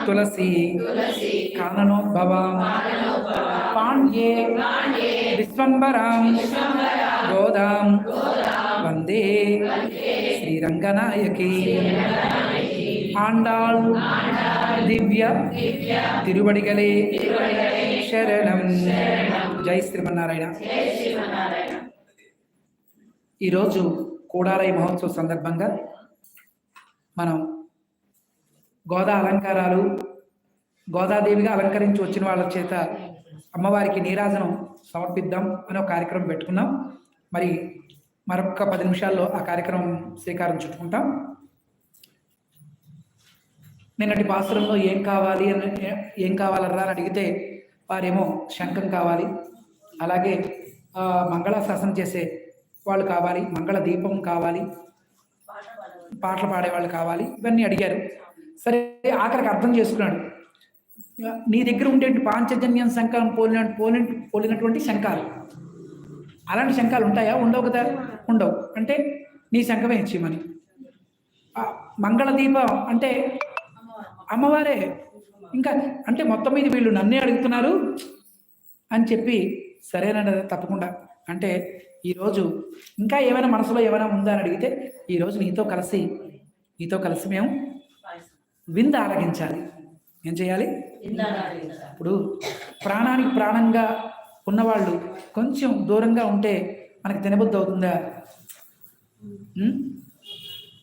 తులసి కాననోద్భవాం పాండ్యే విశ్వంబరాం గోదాం వందే శ్రీరంగనాయకి ఆండాళ్ దివ్య తిరువడిగలే శరణం జై శ్రీమన్నారాయణ ఈరోజు కూడాలయ మహోత్సవ సందర్భంగా మనం గోదా అలంకారాలు గోదాదేవిగా అలంకరించి వచ్చిన వాళ్ళ చేత అమ్మవారికి నీరాజనం సమర్పిద్దాం అనే ఒక కార్యక్రమం పెట్టుకున్నాం. మరి మరొక పది నిమిషాల్లో ఆ కార్యక్రమం శ్రీకారం చుట్టుకుంటాం. నిన్నటి పాత్రలో ఏం కావాలి అని ఏం కావాలరా అని అడిగితే వారేమో శంఖం కావాలి అలాగే మంగళ మంగళాశాసనం చేసే వాళ్ళు కావాలి మంగళ దీపం కావాలి పాటలు పాడేవాళ్ళు కావాలి ఇవన్నీ అడిగారు. సరే ఆఖరికి అర్థం చేసుకున్నాడు. నీ దగ్గర ఉండే పాంచజన్యం శంఖం పోలిన పోలిన పోలినటువంటి శంఖాలు. అలాంటి శంఖాలు ఉంటాయా? ఉండవు కదా? ఉండవు. అంటే నీ శంఖమే ఇచ్చేయమని మంగళదీపం అంటే అమ్మవారే. ఇంకా అంటే మొత్తం మీద వీళ్ళు నన్నే అడుగుతున్నారు అని చెప్పి సరేనండి తప్పకుండా. అంటే ఈరోజు ఇంకా ఏమైనా మనసులో ఏమైనా ఉందా అని అడిగితే ఈరోజు నీతో కలిసి నీతో కలిసి మేము విందు ఆరగించాలి. ఏం చేయాలి? ఇప్పుడు ప్రాణానికి ప్రాణంగా ఉన్నవాళ్ళు కొంచెం దూరంగా ఉంటే మనకి తినబుద్ధి అవుతుందా?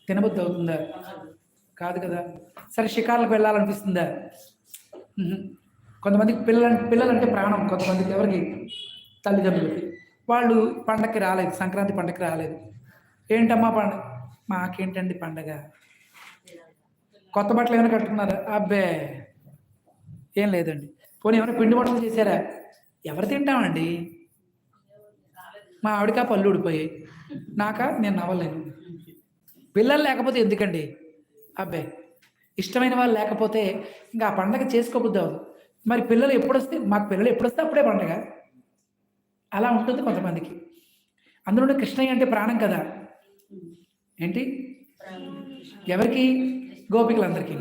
తినబుద్ధి అవుతుందా? కాదు కదా. సరే షికార్లకు వెళ్ళాలనిపిస్తుందా. కొంతమందికి పిల్లల పిల్లలంటే ప్రాణం కొంతమందికి ఎవరికి? తల్లిదండ్రులకి. వాళ్ళు పండగకి రాలేదు సంక్రాంతి పండగకి రాలేదు. ఏంటమ్మా పండగ మాకేంటండి పండగ? కొత్త బట్టలు ఏమైనా కట్టుకున్నారా? అబ్బే ఏం లేదండి. పోనీ ఏమైనా పిండి వంటలు చేశారా? ఎవరు తింటామండి? మా ఆవిడకా పళ్ళు ఊడిపోయాయి. నాకా? నేను నవ్వలేను పిల్లలు లేకపోతే ఎందుకండి? అబ్బే ఇష్టమైన వాళ్ళు లేకపోతే ఇంకా ఆ పండగ చేసుకోబుద్ది మరి పిల్లలు ఎప్పుడు వస్తే మాకు పిల్లలు ఎప్పుడు వస్తే అప్పుడే పండగ. అలా ఉంటుంది కొంతమందికి. అందులో కృష్ణయ్య అంటే ప్రాణం కదా. ఏంటి? ఎవరికి? గోపికలందరికీ.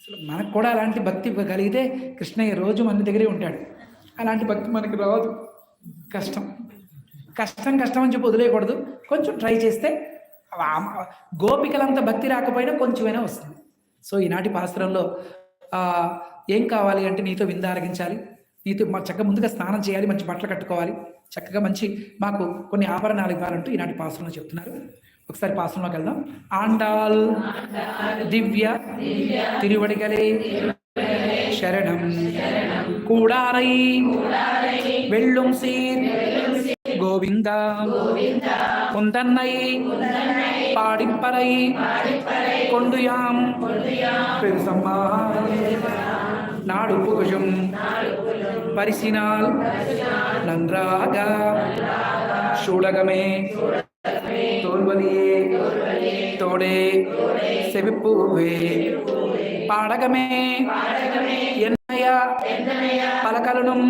అసలు మనకు కూడా అలాంటి భక్తి కలిగితే కృష్ణయ్య రోజు మన దగ్గరే ఉంటాడు. అలాంటి భక్తి మనకి రాదు. కష్టం. కష్టం కష్టం అని చెప్పి వదిలేయకూడదు. కొంచెం ట్రై చేస్తే గోపికలంత భక్తి రాకపోయినా కొంచెమైనా వస్తుంది. సో ఈనాటి పాత్రంలో ఏం కావాలి అంటే నీతో విందారగించాలి నీతో మా చక్కగా ముందుగా స్నానం చేయాలి మంచి బట్టలు కట్టుకోవాలి. చక్కగా మంచి మాకు కొన్ని ఆభరణాలు ఇవ్వాలంటూ ఈనాటి పాత్రంలో చెప్తున్నారు. ఒకసారి పాత్రంలోకి వెళ్దాం ఆండాల్ దివ్య తిరువడిగలే శరణం కూడారై வெள்ளும் சீர் கோவிந்தா குந்தன்னை பாடிப்பறை கொண்டு யாம் பெருசம்மா நாடு புகழும் பரிசினால் நன்றாக சூடகமே தோல்வலியே தோடே செவிப்பூவே. பாடகமே என்னைய பலகலனும்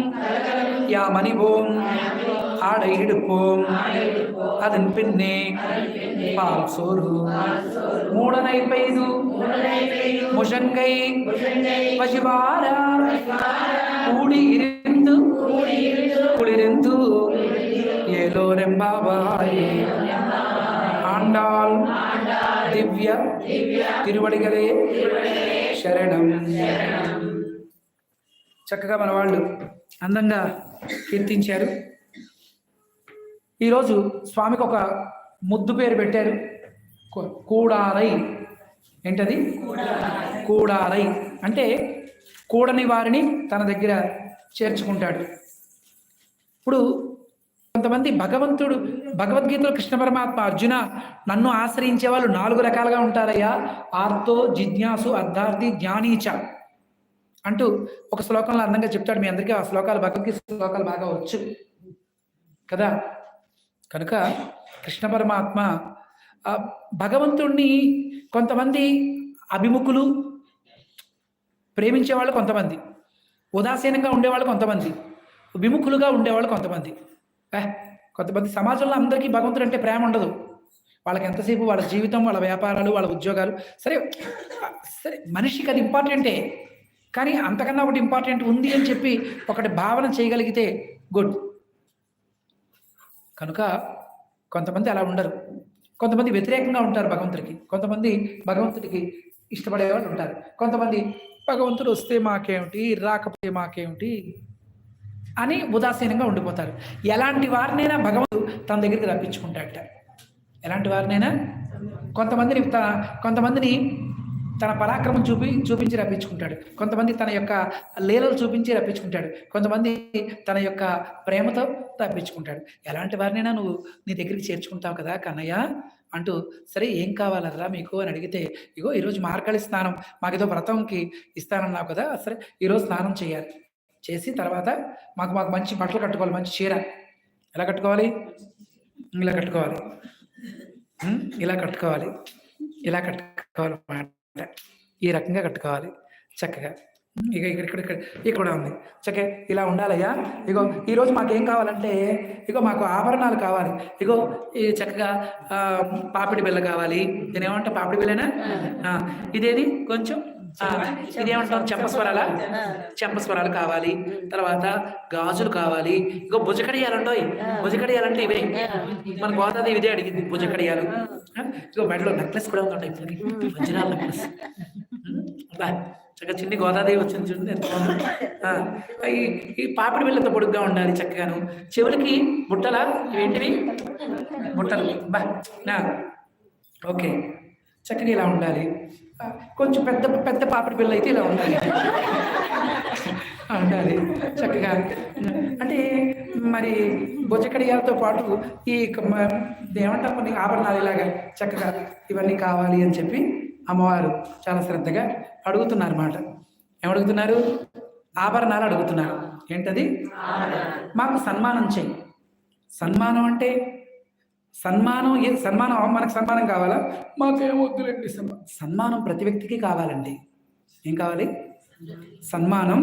யாமணிவோம் ஆடை இடுப்போம். அதன் பின்னே பால் சோறு மூடனை பெய்து முஷங்கை பசிவார கூடி இருந்து குளிர்ந்து ஏலோரெம்பாவாயே. దివ్య తిరువడిగలే శరణం. చక్కగా మన వాళ్ళు అందంగా కీర్తించారు. ఈరోజు స్వామికి ఒక ముద్దు పేరు పెట్టారు. కూడారై ఏంటది? కూడారై. అంటే కూడని వారిని తన దగ్గర చేర్చుకుంటాడు. ఇప్పుడు కొంతమంది భగవంతుడు భగవద్గీతలో కృష్ణ పరమాత్మ అర్జున నన్ను ఆశ్రయించే వాళ్ళు నాలుగు రకాలుగా ఉంటారయ్యా. ఆర్తో జిజ్ఞాసు అర్ధార్థి జ్ఞానీచ అంటూ ఒక శ్లోకంలో అందంగా చెప్తాడు మీ అందరికీ. ఆ శ్లోకాలు భగవద్గీత శ్లోకాలు బాగా వచ్చు కదా. కనుక కృష్ణ పరమాత్మ భగవంతుణ్ణి కొంతమంది అభిముఖులు ప్రేమించే వాళ్ళు కొంతమంది ఉదాసీనంగా ఉండేవాళ్ళు కొంతమంది విముఖులుగా ఉండేవాళ్ళు కొంతమంది. కొంతమంది సమాజంలో అందరికీ భగవంతుడు అంటే ప్రేమ ఉండదు. వాళ్ళకి ఎంతసేపు వాళ్ళ జీవితం వాళ్ళ వ్యాపారాలు వాళ్ళ ఉద్యోగాలు సరే సరే మనిషికి అది ఇంపార్టెంటే కానీ అంతకన్నా ఒకటి ఇంపార్టెంట్ ఉంది అని చెప్పి ఒకటి భావన చేయగలిగితే గుడ్ కనుక కొంతమంది అలా ఉండరు. కొంతమంది వ్యతిరేకంగా ఉంటారు భగవంతుడికి. కొంతమంది భగవంతుడికి ఇష్టపడేవాళ్ళు ఉంటారు. కొంతమంది భగవంతుడు వస్తే మాకేమిటి? రాకపోతే మాకేమిటి? అని ఉదాసీనంగా ఉండిపోతారు. ఎలాంటి వారినైనా భగవంతుడు తన దగ్గరికి రప్పించుకుంటాడట. ఎలాంటి వారినైనా? కొంతమందిని త కొంతమందిని తన పరాక్రమం చూపి చూపించి రప్పించుకుంటాడు. కొంతమంది తన యొక్క లీలలు చూపించి రప్పించుకుంటాడు. కొంతమంది తన యొక్క ప్రేమతో రప్పించుకుంటాడు. ఎలాంటి వారినైనా నువ్వు నీ దగ్గరికి చేర్చుకుంటావు కదా కన్నయ్య అంటూ సరే ఏం కావాలరా మీకు అని అడిగితే ఇగో ఈరోజు మార్గళి స్నానం మాకేదో వ్రతంకి ఇస్తానన్నావు కదా సరే ఈరోజు స్నానం చేయాలి. చేసి తర్వాత మాకు మాకు మంచి బట్టలు కట్టుకోవాలి మంచి చీర. ఎలా కట్టుకోవాలి? ఇలా కట్టుకోవాలి? ఇలా కట్టుకోవాలి. ఇలా కట్టుకోవాలి అన్నమాట. ఈ రకంగా కట్టుకోవాలి. చక్కగా? ఇక ఇక్కడ ఇక్కడ ఇక్కడ ఇక్కడ కూడా ఉంది. చక్కగా ఇలా ఉండాలయ్యా. ఇగో ఈరోజు మాకు ఏం కావాలంటే ఇగో మాకు ఆభరణాలు కావాలి. ఇగో ఈ చక్కగా పాపిడి బిల్ల కావాలి. నేను ఏమంటా పాపిడి బిల్లనా? ఆ, ఇదేది? కొంచెం ఇదేమంటాం చెంపస్వరాల? చెంపస్వరాలు కావాలి. తర్వాత గాజులు కావాలి. ఇగో భుజకడియాలంటోయ్ భుజకడియాలంటే ఇవే. మన గోదాదేవి ఇదే అడిగింది భుజకడియాలు. ఇగో మెడలో నెక్లెస్ కూడా ఉందంట ఇప్పుడు వజ్రాల నెక్లెస్ చక్కగా చిన్ని గోదాదేవి వచ్చింది చూడండి ఎంత బాగుంది. ఈ పాపిడి బిళ్ళతో పొడుగ్గా ఉండాలి చక్కగాను. చెవులకి బుట్టల? ఇవేంటివి? బుట్టలు. బా ఓకే. చక్కగా ఇలా ఉండాలి. కొంచెం పెద్ద పెద్ద పాపిడి బిళ్ళ అయితే ఇలా ఉండాలి. ఉండాలి. చక్కగా. అంటే మరి బొజ్జకడియాలతో పాటు ఈ ఏమంటాం కొన్ని ఆభరణాలు ఇలాగా చక్కగా ఇవన్నీ కావాలి అని చెప్పి అమ్మవారు చాలా శ్రద్ధగా అడుగుతున్నారు అన్నమాట ఏమడుగుతున్నారు ఆభరణాలు అడుగుతున్నారు. ఏంటది? మాకు సన్మానం చెయ్యి. సన్మానం అంటే సన్మానం ఏ సన్మానం మనకు సన్మానం కావాలా? మాకేం వద్దులేండి సన్మానం సన్మానం ప్రతి వ్యక్తికి కావాలండి. ఏం కావాలి? సన్మానం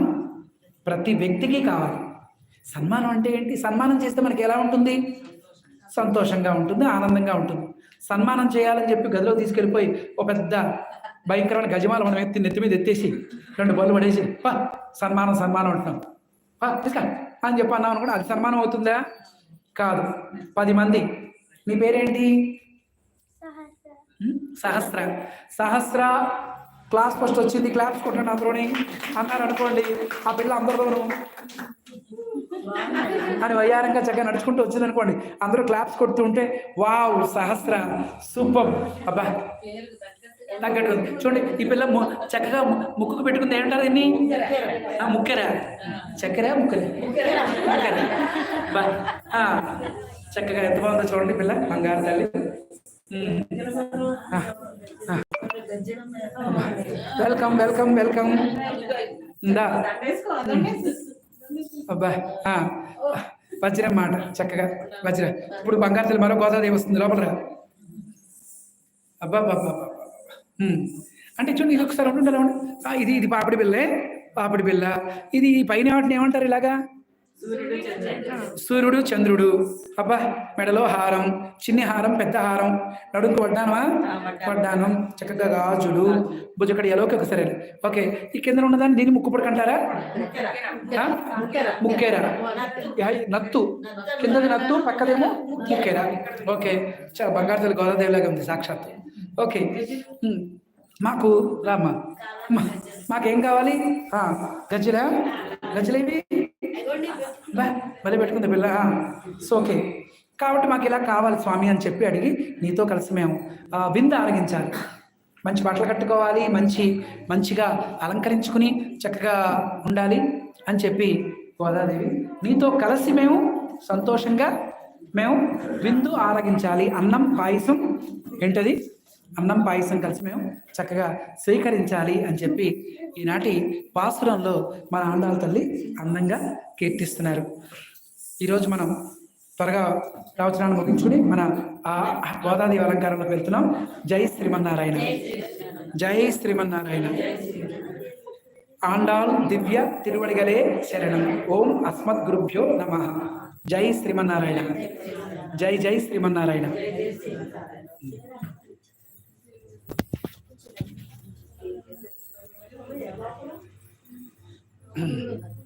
ప్రతి వ్యక్తికి కావాలి. సన్మానం అంటే ఏంటి? సన్మానం చేస్తే మనకి ఎలా ఉంటుంది? సంతోషంగా ఉంటుంది ఆనందంగా ఉంటుంది. సన్మానం చేయాలని చెప్పి గదిలో తీసుకెళ్ళిపోయి ఒక పెద్ద భయంకరమైన గజమాలు మనం ఎత్తి నెత్తి మీద ఎత్తేసి రెండు బళ్ళు పడేసి పా సన్మానం సన్మానం అంటున్నాం. పా తీసుకా అని చెప్పి అన్నాం అనుకోండి అది సన్మానం అవుతుందా? కాదు. పది మంది నీ పేరేంటి? సహస్ర. సహస్ర. క్లాస్ ఫస్ట్ వచ్చింది క్లాప్స్ కొట్టండి అందరూని. అన్నారు అనుకోండి ఆ పిల్ల అందరిలోనూ అని వయ్యారంగా చక్కగా నడుచుకుంటూ వచ్చింది అనుకోండి అందరూ క్లాప్స్ కొడుతూ ఉంటే వావ్ సహస్ర సూపర్. అబ్బా తగ్గట్టు. చూడండి ఈ పిల్ల చక్కగా ముక్కుకు పెట్టుకుంది ఏమంటారు దీన్ని? ఆ, ముక్కెరా. చక్కెర ముక్కరా. ముక్కరా. చక్కగా ఎంత బాగుందో చూడండి పిల్ల బంగారు తల్లి. Welcome welcome welcome. ఇందా అబ్బా వజ్రం మాట చక్కగా వజ్రం. ఇప్పుడు బంగారు తల్లి మరో గోదాదేవి వస్తుంది లోపల రా. అబ్బా. అంటే చూడండి ఇది ఒకసారి ఉంటుండే ఇది ఇది పాపిడి బిల్లే పాపిడి బిల్ల ఇది పైన వాటిని ఏమంటారు ఇలాగా? సూర్యుడు చంద్రుడు. అబ్బా మెడలో హారం చిన్ని హారం పెద్ద హారం. నడుంకు వడ్డానమా? వడ్డానం. చక్కగా గాజులు. భుజకడియాలో ఒకసారి ఓకే ఈ కింద ఉన్నదాన్ని దీన్ని ముక్కు పడకంటారా ఆ? ముక్కేరా. నత్తు. కిందది నత్తు పక్కదేమో ముక్కేరా. ఓకే చాలా బంగారు తల్లి గోదాదేవిలాగా ఉంది సాక్షాత్. ఓకే. మాకు రామ్మా. మాకేం కావాలి? గజ్జలా? గజ్జలేవి బా మళ్ళీ పెట్టుకుంది పిల్ల సో ఓకే. కాబట్టి మాకు ఇలా కావాలి స్వామి అని చెప్పి అడిగి నీతో కలిసి మేము విందు ఆరగించాలి. మంచి బట్టలు కట్టుకోవాలి మంచి మంచిగా అలంకరించుకుని చక్కగా ఉండాలి అని చెప్పి గోదాదేవి. నీతో కలిసి మేము సంతోషంగా మేము విందు ఆరగించాలి. అన్నం పాయసం ఏంటది? అన్నం పాయసం కలిసి మేము చక్కగా స్వీకరించాలి అని చెప్పి ఈనాటి పాసురంలో మన ఆండాల తల్లి అందంగా కీర్తిస్తున్నారు. ఈరోజు మనం త్వరగా ప్రవచనాన్ని ముగించుకుని మన ఆ గోదాదేవి అలంకారంలోకి వెళ్తున్నాం. జై శ్రీమన్నారాయణ. జై శ్రీమన్నారాయణ. ఆండాల్ దివ్య తిరువడిగలే శరణం. ఓం అస్మద్ గురుభ్యో నమ. జై శ్రీమన్నారాయణ. జై జై శ్రీమన్నారాయణ. 嗯。